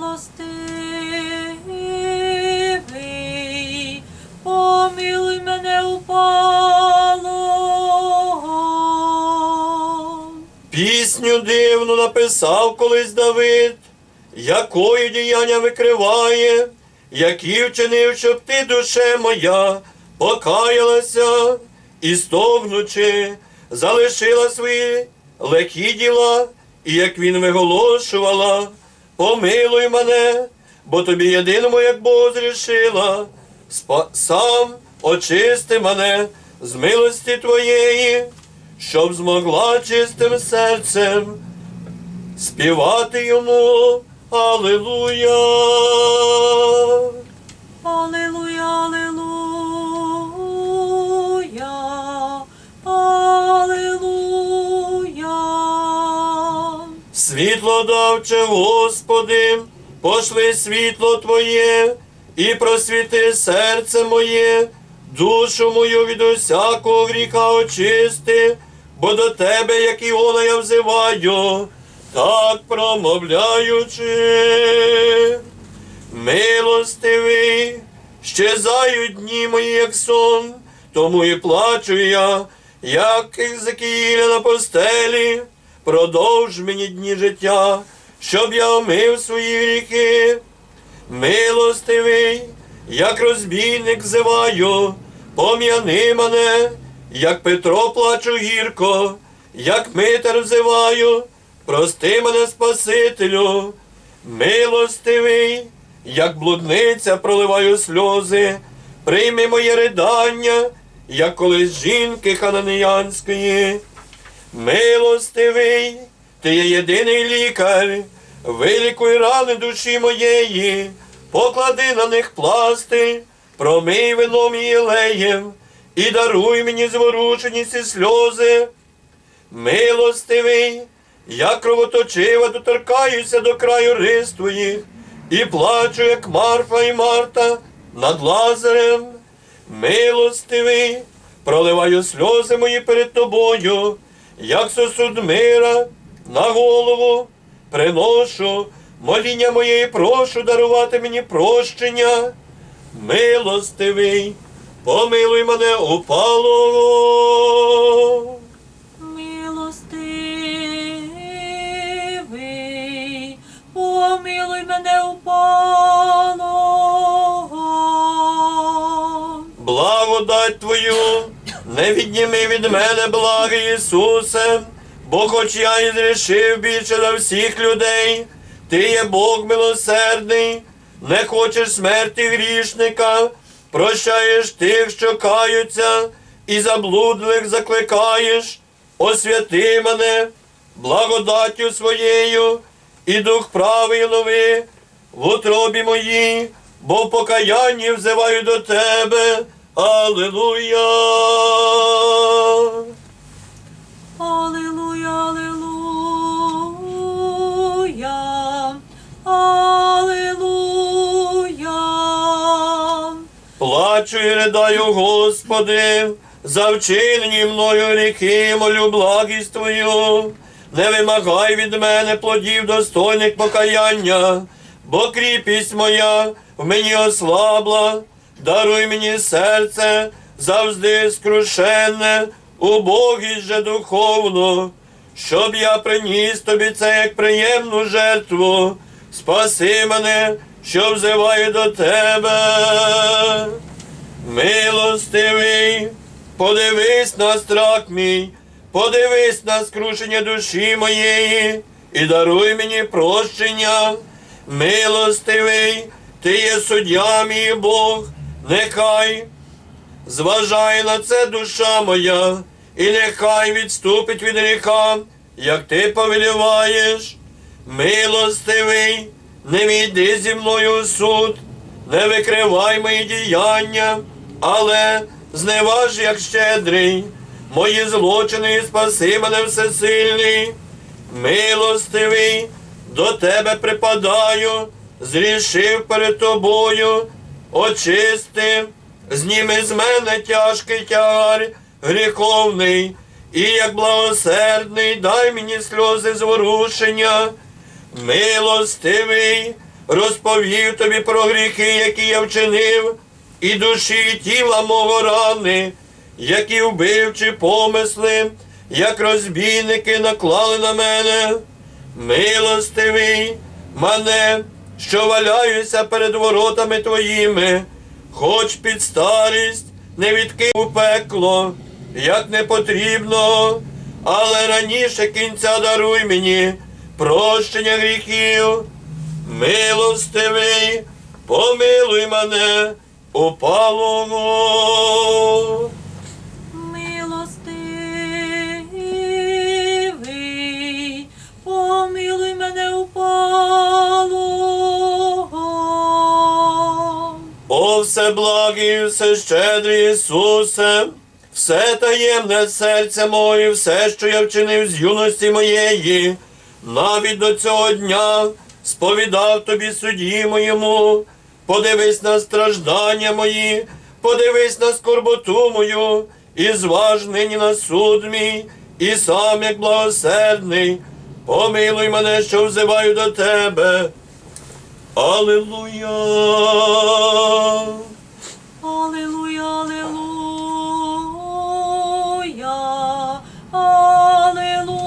милостивий, помилуй мене упало. Пісню дивну написав колись Давид, якої діяння викриває, які вчинив, щоб ти, душе моя, покаялася і стогнучи, залишила свої легкі діла, і як він виголошувала, помилуй мене, бо тобі єдиному, як Бог зрішила, сам очисти мене з милості твоєї щоб змогла чистим серцем співати йому Аллилуйя. Аллилуйя, аллилуйя, аллилуйя. Світло давче, Господи, пошли світло Твоє і просвіти серце моє, душу мою від усякого гріха очисти, бо до Тебе, як Іона, я взиваю, так промовляючи. Милостивий, щезають дні мої, як сон, тому і плачу я, як Ізекіля на постелі, продовж мені дні життя, щоб я омив свої гріхи. Милостивий, як розбійник зиваю, пом'яни мене, як Петро плачу гірко, як Митер взиваю, прости мене, Спасителю, милостивий, як блудниця проливаю сльози, прийми моє ридання, як колись жінки хананеянської. Милостивий, ти є єдиний лікар, вилікуй рани душі моєї, поклади на них пласти, промий вином і єлеєм, і даруй мені зворушеність і сльози. Милостивий, я кровоточива доторкаюся до краю рис твоїх, і плачу, як Марфа і Марта над лазарем. Милостивий, проливаю сльози мої перед тобою, як сосуд мира на голову, приношу моління моє і прошу дарувати мені прощення. Милостивий, помилуй мене упало. Милостивий, помилуй мене упало. Благодать Твою не відніми від мене, благий Ісусе, бо хоч я і зрішив більше за всіх людей, Ти є Бог милосердний, не хочеш смерті грішника, прощаєш тих, що каються, і заблудлих закликаєш, освяти мене благодаттю своєю, і дух правий нови в утробі моїй, бо в покаянні взиваю до тебе. Аллилуйя! Аллилуйя, аллилуйя, аллилуйя. Плачу і ридаю, Господи, за вчинені мною гріхи, молю благість Твою. Не вимагай від мене плодів достойних покаяння, бо кріпість моя в мені ослабла, даруй мені серце завжди скрушенне, убогість же духовну, щоб я приніс тобі це як приємну жертву. Спаси мене, що взиваю до тебе. Милостивий, подивись на страх мій, подивись на скрушення душі моєї і даруй мені прощення. Милостивий, ти є суддя мій Бог, нехай зважає на це душа моя, і нехай відступить від гріха, як ти повеліваєш. Милостивий, не війди зі мною у суд, не викривай мої діяння, але зневаж, як щедрий, мої злочини і спаси мене всесильний. Милостивий, до тебе припадаю, зрішив перед тобою, очисти, зніми з мене тяжкий тягар гріховний, і як благосердний, дай мені сльози зворушення. Милостивий, розповів тобі про гріхи, які я вчинив, і душі і тіла мого рани, які вбивчі помисли, як розбійники наклали на мене. Милостивий мене, що валяюся перед воротами твоїми, хоч під старість не відкинь у пекло, як не потрібно, але раніше кінця даруй мені прощення гріхів. Милостивий, помилуй мене, упалого. О, всеблагий, всещедрий Ісусе, все таємне серце моє, все, що я вчинив з юності моєї, навіть до цього дня сповідав тобі судді моєму, подивись на страждання мої, подивись на скорботу мою, і зваж нині на суд мій, і сам як благосердний, помилуй мене, що взиваю до тебе. Аллилуйя! Аллилуйя, аллилуйя, аллилуйя.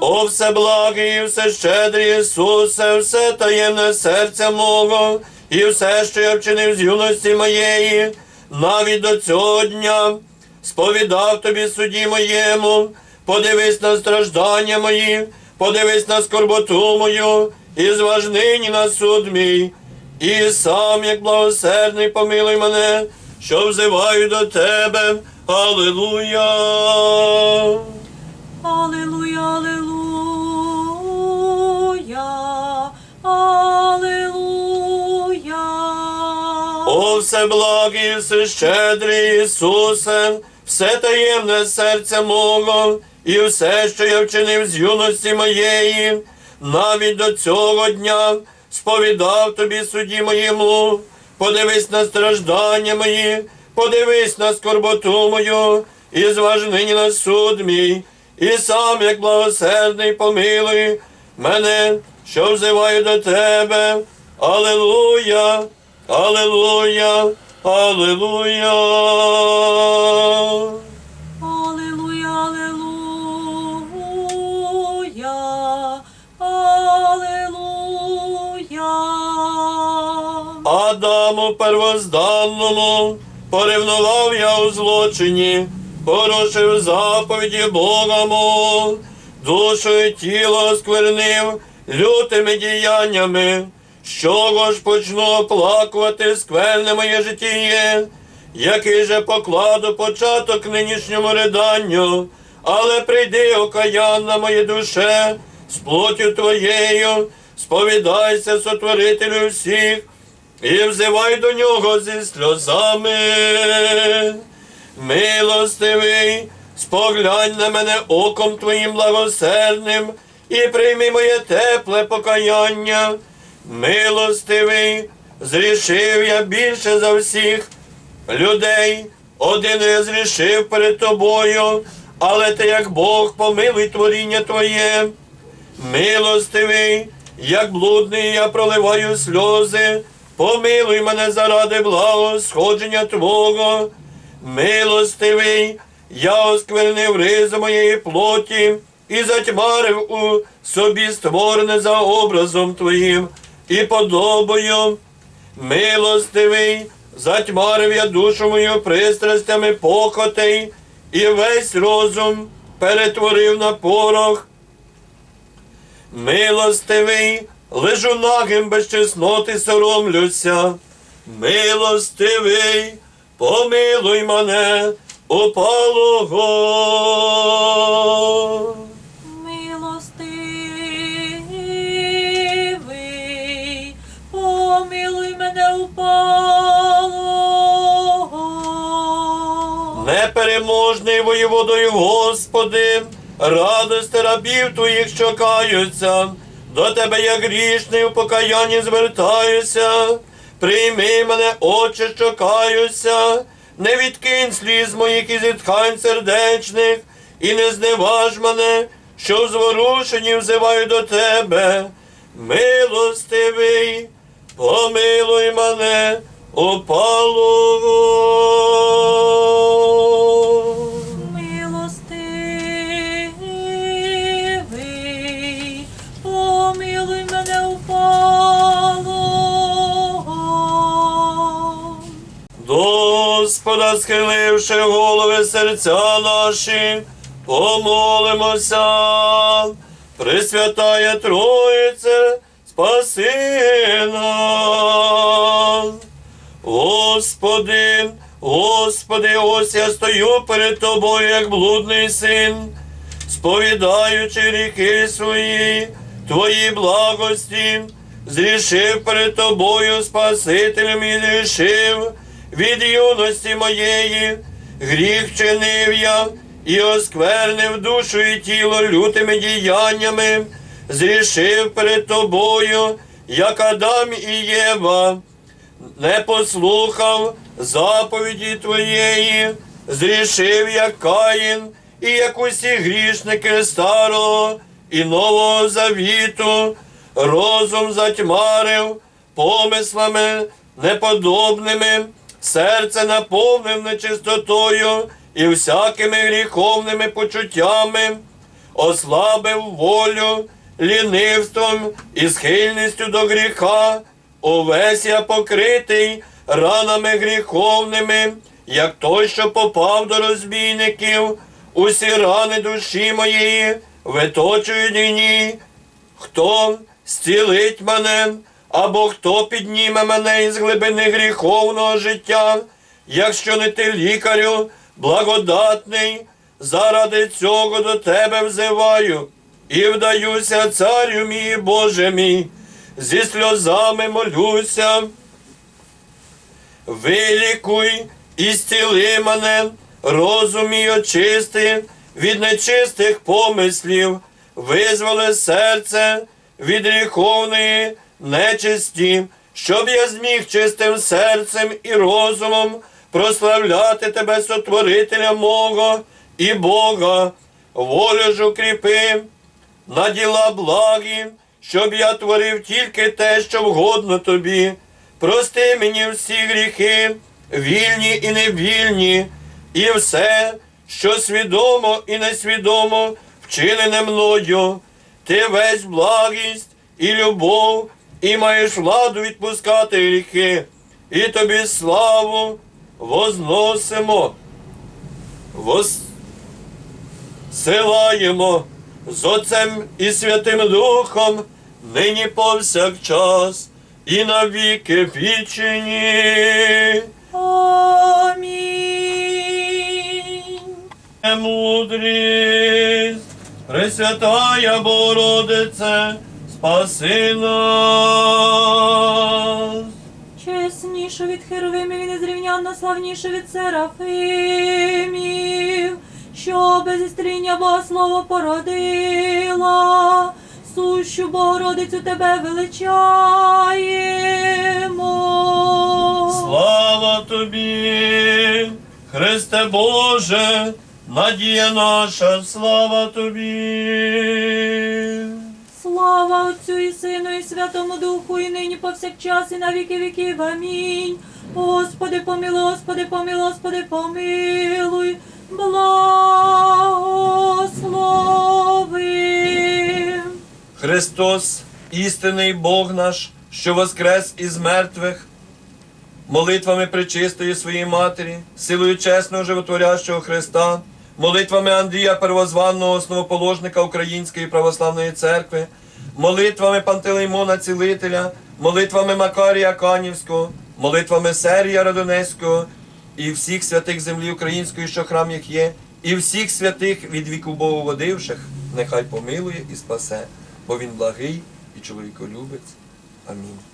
О, всеблагий, всещедрий Ісусе, все таємне серця мого, і все, що я вчинив з юності моєї, навіть до цього дня, сповідав тобі судді моєму, подивись на страждання мої, подивись на скорботу мою, і зваж нині на суд мій, і сам, як благосердний, помилуй мене, що взиваю до тебе. Аллилуйя! Аллилуйя, аллилуйя, аллилуйя. О, всеблагий, всещедрий Ісусе, все таємне серця мого, і все, що я вчинив з юності моєї, навіть до цього дня сповідав тобі судді моєму, подивись на страждання мої, подивись на скорботу мою, і зваж нині на суд мій, і сам, як благосердний, помилуй мене, що взиваю до тебе. Аллилуйя! Аллилуйя! Аллилуйя, аллилуйя. Адаму первозданному поревнував я у злочині, порушив заповіді Бога мого, душу і тіло сквернив лютими діяннями. Чого ж почну оплакувати скверне моє життя, який же покладу початок нинішньому риданню, але прийди, окаянна моє душе, з плоттю твоєю, сповідайся, сотворителю всіх, і взивай до нього зі сльозами. Милостивий, споглянь на мене оком твоїм благосердним і прийми моє тепле покаяння. Милостивий, зрішив я більше за всіх людей, один я зрішив перед тобою, але ти, як Бог, помилуй творіння Твоє. Милостивий, як блудний, я проливаю сльози, помилуй мене заради благосходження Твого. Милостивий, я осквернив ризу моєї плоті і затьмарив у собі створене за образом Твоїм і подобою. Милостивий, затьмарив я душу мою пристрастями похотей, і весь розум перетворив на порох. Милостивий, лежу нагим без чесноти соромлюся. Милостивий, помилуй мене, упалого. Милостивий, помилуй мене упало. Непереможний воєводою, Господи, радости рабів твоїх, що каються, до тебе я грішний у покаянні звертаюся. Прийми мене, Отче, що каюся, не відкинь сліз моїх і зітхань сердечних, і не зневаж мене, що в зворушенні взиваю до тебе. милостивий, помилуй мене, опалу. Господа, схиливши голови серця наші, помолимося, Пресвятая Троїце, спаси нас. Господи, Господи, ось я стою перед Тобою, як блудний син, сповідаючи гріхи свої, Твої благості, зрішив перед Тобою, Спасителем і зрішив від юності моєї, гріх чинив я і осквернив душу і тіло лютими діяннями, зрішив перед Тобою, як Адам і Єва. Не послухав заповіді Твоєї, зрішив як Каїн, і як усі грішники старого і нового завіту, розум затьмарив помислами неподобними, серце наповнив нечистотою і всякими гріховними почуттями, ослабив волю, лінивством і схильністю до гріха, увесь я покритий ранами гріховними, як той, що попав до розбійників, усі рани душі моєї виточують дні. Хто зцілить мене, або хто підніме мене із глибини гріховного життя, якщо не ти лікарю, благодатний, заради цього до тебе взиваю і вдаюся, царю мій Боже мій, зі сльозами молюся. Вилікуй і зціли мене, розум очисти від нечистих помислів, визволи серце від гріховної нечисті, щоб я зміг чистим серцем і розумом прославляти тебе, сотворителя мого і Бога, волю ж укріпи на діла благі, щоб я творив тільки те, що вгодно тобі. Прости мені всі гріхи, вільні і невільні, і все, що свідомо і несвідомо вчинене мною. Ти весь благість і любов, і маєш владу відпускати гріхи, і тобі славу возносимо. воссилаємо з Отцем і Святим Духом, нині повсякчас і навіки вічені. Амінь. Мудрість, Пресвятая Богородице, спаси нас. Чесніше від херовимів і незрівнянно славніше від серафимів, що без істріння Бога слово породила, сущу Богородицю тебе величаємо. Слава тобі, Христе Боже, надія наша, слава тобі. Слава Отцю і Сину, і Святому Духу, і нині повсякчас, і на віки віків. Амінь. Господи, помилуй, Господи, помилуй, Господи, помилуй, благослови. Христос, істинний Бог наш, що воскрес із мертвих, молитвами пречистої своєї Матері, силою чесного животворящого Христа, молитвами Андрія Первозванного, основоположника Української православної церкви, молитвами Пантелеймона Цілителя, молитвами Макарія Канівського, молитвами Серія Радонецького і всіх святих землі української, що храм їх є, і всіх святих від віку Богу водивших, нехай помилує і спасе, бо він благий і чоловіколюбець. Амінь.